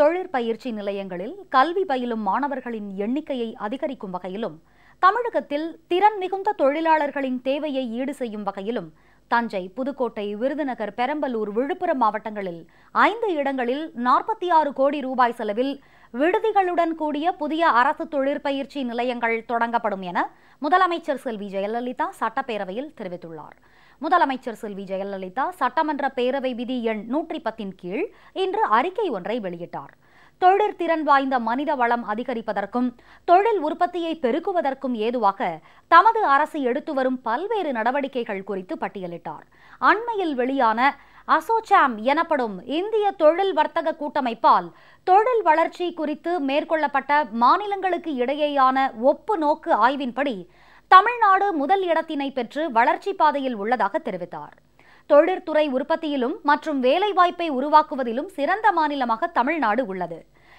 தொழிற்பயிற்சி நிலையங்களில் கல்வி பயிலும் மாணவர்களின் எண்ணிக்கையை அதிகரிக்கும் வகையிலும் தமிழகத்தில் திறன் மிகுந்த தொழிலாளர்களின் தேவையை ஈடு செய்யும் வகையிலும் தஞ்சை புதுக்கோட்டை விருதுநகர் பெரம்பலூர் விழுப்புரம் மாவட்டங்களில் ஐந்து இடங்களில் நாற்பத்தி ஆறு கோடி ரூபாய் செலவில் விடுதிகளுடன் கூடிய புதிய அரசு தொழிற்பயிற்சி நிலையங்கள் தொடங்கப்படும் என முதலமைச்சர் செல்வி ஜெயலலிதா சட்டப்பேரவையில் தெரிவித்துள்ளார். முதலமைச்சர் செல்வி ஜெயலலிதா சட்டமன்ற பேரவை விதி எண் நூற்றி பத்தின் கீழ் இன்று அறிக்கை ஒன்றை வெளியிட்டார். தொழிற்திறன் வாய்ந்த மனித வளம் அதிகரிப்பதற்கும் தொழில் உற்பத்தியை பெருக்குவதற்கும் ஏதுவாக தமது அரசு எடுத்து வரும் பல்வேறு நடவடிக்கைகள் குறித்து பட்டியலிட்டார். அண்மையில் வெளியான அசோசாம் எனப்படும் இந்திய தொழில் வர்த்தக கூட்டமைப்பால் தொழில் வளர்ச்சி குறித்து மேற்கொள்ளப்பட்ட மாநிலங்களுக்கு இடையேயான ஒப்பு நோக்கு ஆய்வின்படி தமிழ்நாடு முதல் இடத்தினை பெற்று வளர்ச்சி பாதையில் உள்ளதாக தெரிவித்தார். தொழிற்துறை உற்பத்தியிலும் மற்றும் வேலைவாய்ப்பை உருவாக்குவதிலும் சிறந்த மாநிலமாக தமிழ்நாடு உள்ளது.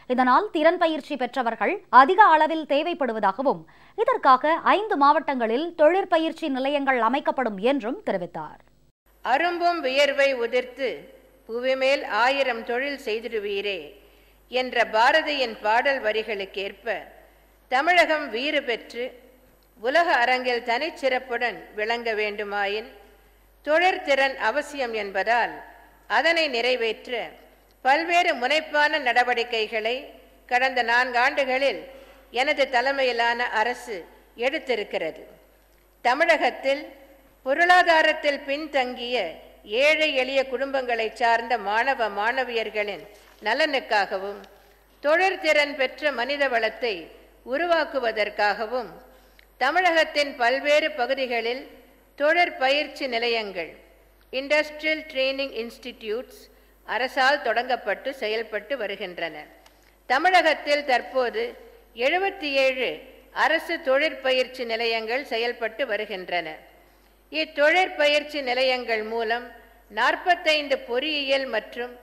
இதனால் திறன் பயிற்சி பெற்றவர்கள் அதிக அளவில் தேவைப்படுவதாகவும் இதற்காக ஐந்து மாவட்டங்களில் தொழிற்பயிற்சி நிலையங்கள் அமைக்கப்படும் என்றும் தெரிவித்தார். அரும்பும் வியர்வை உதிர்த்து புவிமேல் ஆயிரம் தொழில் செய்திருவீரே என்ற பாரதியின் பாடல் வரிகளுக்கேற்ப தமிழகம் வீறு பெற்று உலக அரங்கில் தனிச்சிறப்புடன் விளங்க வேண்டுமாயின் தொழிற்திறன் அவசியம் என்பதால் அதனை நிறைவேற்ற பல்வேறு முனைப்பான நடவடிக்கைகளை கடந்த நான்காண்டுகளில் எனது தலைமையிலான அரசு எடுத்திருக்கிறது. தமிழகத்தில் பொருளாதாரத்தில் பின்தங்கிய ஏழை எளிய குடும்பங்களை சார்ந்த மாணவ மாணவியர்களின் நலனுக்காகவும் தொழிற்திறன் பெற்ற மனித வளத்தை உருவாக்குவதற்காகவும் தமிழகத்தின் பல்வேறு பகுதிகளில் தொழிற்பயிற்சி நிலையங்கள் இண்டஸ்ட்ரியல் ட்ரைனிங் இன்ஸ்டிடியூட்ஸ் அரசால் தொடங்கப்பட்டு செயல்பட்டு வருகின்றன. தமிழகத்தில் தற்போது எழுபத்தி ஏழு அரசு தொழிற்பயிற்சி நிலையங்கள் செயல்பட்டு வருகின்றன. இத்தொழிற்பயிற்சி நிலையங்கள் மூலம் நாற்பத்தைந்து பொறியியல் மற்றும்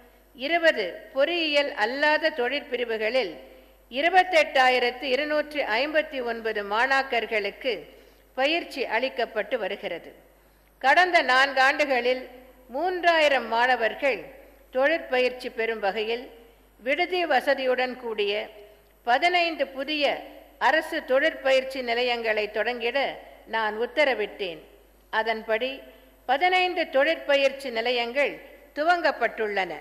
இருபது பொறியியல் அல்லாத தொழிற்பிரிவுகளில் இருபத்தெட்டாயிரத்து இருநூற்றி ஐம்பத்தி ஒன்பது மாணாக்கர்களுக்கு பயிற்சி அளிக்கப்பட்டு வருகிறது. கடந்த நான்காண்டுகளில் மூன்றாயிரம் மாணவர்கள் தொழிற்பயிற்சி பெறும் வகையில் விடுதி வசதியுடன் கூடிய பதினைந்து புதிய அரசு தொழிற்பயிற்சி நிலையங்களை தொடங்கிட நான் உத்தரவிட்டேன். அதன்படி பதினைந்து தொழிற்பயிற்சி நிலையங்கள் துவங்கப்பட்டுள்ளன.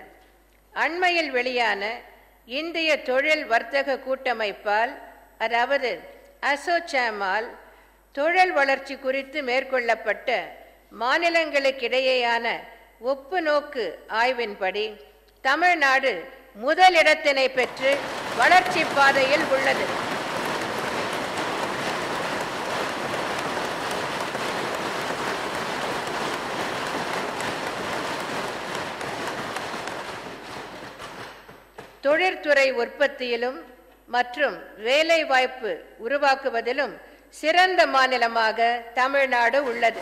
அண்மையில் வெளியான இந்திய தொழில் வர்த்தக கூட்டமைப்பால் அதாவது அசோசாமால் தொழில் வளர்ச்சி குறித்து மேற்கொள்ளப்பட்ட மாநிலங்களுக்கிடையேயான ஒப்பு நோக்கு ஆய்வின்படி தமிழ்நாடு முதலிடத்தினை பெற்று வளர்ச்சி பாதையில் உள்ளது. தொழிற்துறை உற்பத்தியிலும் மற்றும் வேலைவாய்ப்பு உருவாக்குவதிலும் சிறந்த மாநிலமாக தமிழ்நாடு உள்ளது.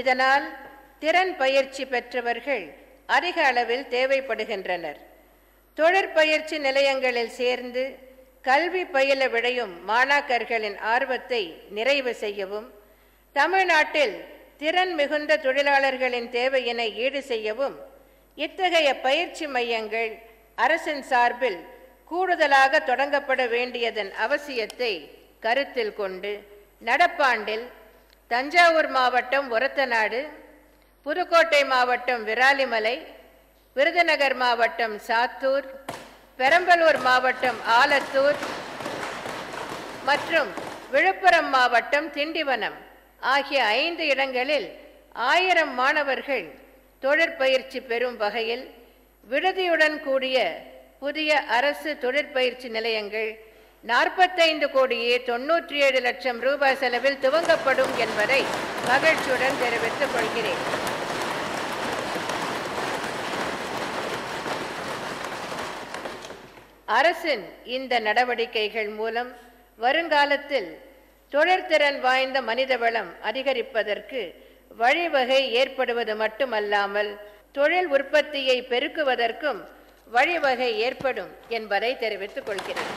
இதனால் திறன் பயிற்சி பெற்றவர்கள் அதிக அளவில் தேவைப்படுகின்றனர். தொழிற்பயிற்சி நிலையங்களில் சேர்ந்து கல்வி பயில விழையும் மாணாக்கர்களின் ஆர்வத்தை நிறைவு செய்யவும் தமிழ்நாட்டில் திறன் மிகுந்த தொழிலாளர்களின் தேவையினை ஈடு செய்யவும் இத்தகைய பயிற்சி மையங்கள் அரசின் சார்பில் கூடுதலாக தொடங்கப்பட வேண்டியதன் அவசியத்தை கருத்தில் கொண்டு நடப்பாண்டில் தஞ்சாவூர் மாவட்டம் ஒரத்தநாடு புதுக்கோட்டை மாவட்டம் விராலிமலை விருதுநகர் மாவட்டம் சாத்தூர் பெரம்பலூர் மாவட்டம் ஆலத்தூர் மற்றும் விழுப்புரம் மாவட்டம் திண்டிவனம். ஆகிய ஐந்து இடங்களில் ஆயிரம் மாணவர்கள் தொழிற்பயிற்சி பெறும் வகையில் விடுதியுடன் கூடிய புதிய அரசு தொழிற்பயிற்சி நிலையங்கள் நாற்பத்தைந்து கோடியே தொன்னூற்றி ஏழு லட்சம் ரூபாய் செலவில் துவங்கப்படும் என்பதை மகிழ்ச்சியுடன் தெரிவித்துக் கொள்கிறேன். அரசின் இந்த நடவடிக்கைகள் மூலம் வருங்காலத்தில் தொழிற்திறன் வாய்ந்த மனிதவளம் அதிகரிப்பதற்கு வழிவகை ஏற்படுவது மட்டுமல்லாமல் தொழில் உற்பத்தியை பெருக்குவதற்கும் வழிவகை ஏற்படும் என்பதை தெரிவித்துக் கொள்கிறேன்.